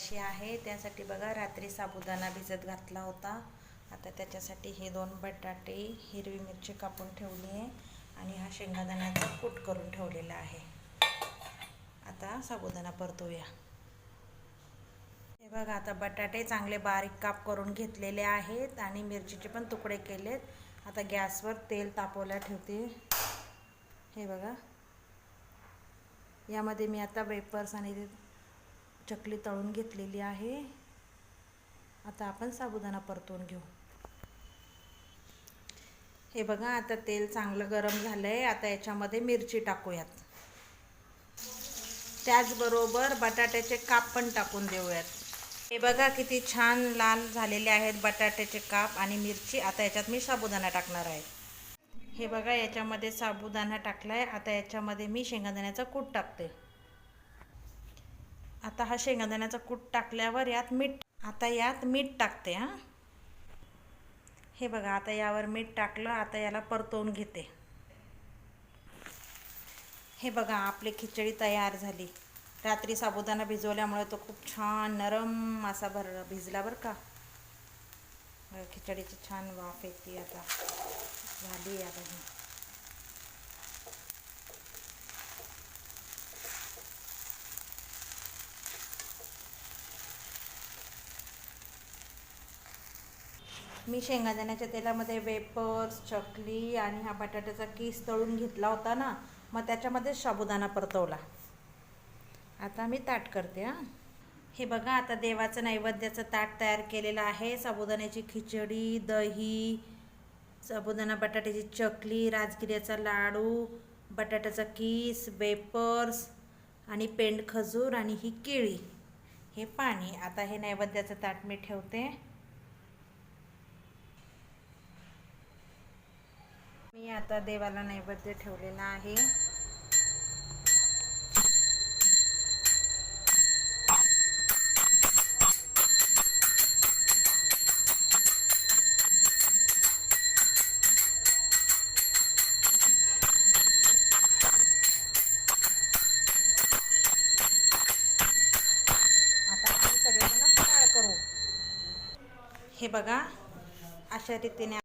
कशी आहे? त्यासाठी बघा रात्री साबुदाणा भिजत घातला होता. आता त्याच्यासाठी हे दोन बटाटे हिरवी मिरची कापून ठेवली आहे आणि हा शेंगादाण्याचा कूट करून ठेवलेला आहे. आता साबुदाणा परतूया. हे बघा आता बटाटे चांगले बारीक काप करून घेतलेले आहेत आणि मिरचीचे पण तुकडे केलेत. आता गॅसवर तेल तापवल्या ठेवते. हे बघा. यामध्ये मी आता वेपर्स आणि चकली तळून घेतलेली आहे. आता आपण साबुदाणा परतून घेऊ. हे बघा आता तेल चांगलं गरम झालं आहे आता याच्यामध्ये मिरची टाकूयात. त्याचबरोबर बटाट्याचे काप पण टाकून देऊयात. हे बघा किती छान लाल झालेले आहेत बटाट्याचे काप आणि मिरची. आता याच्यात मी साबुदाणा टाकणार आहे. हे बघा याच्यामध्ये साबुदाणा टाकला आहे आता याच्यामध्ये मी शेंगादाण्याचा कूट टाकते. आता हा शेंगादाण्याचा कूट टाकल्यावर यात मीठ आता यात मीठ टाकते हां. हे बघा आता यावर मीठ टाकलं आता याला परतवून घेते. हे बघा आपली खिचडी तयार झाली. रात्री साबुदाणा भिजवल्यामुळे तो खूप छान नरम असा भर भिजला बरं का. खिचडीची छान वाफ येते आता. झाली आता ही. मी शेंगादाण्याच्या तेलामध्ये वेपर्स चकली आणि हा बटाट्याचा किस तळून घेतला होता ना मग त्याच्यामध्ये साबुदाणा परतवला. आता मी ताट करते हां. हे बघा आता देवाचं नैवेद्याचं ताट तयार केलेलं आहे. साबुदाण्याची खिचडी दही साबुदाणा बटाट्याची चकली राजगिऱ्याचा लाडू बटाट्याचा किस वेपर्स आणि पेंड खजूर आणि ही केळी. हे पाणी. आता हे नैवेद्याचं ताट मी ठेवते. आता देवाला नैवेद्य ठेवलेला आहे. आता आपण करू. हे बघा अशा रीतीने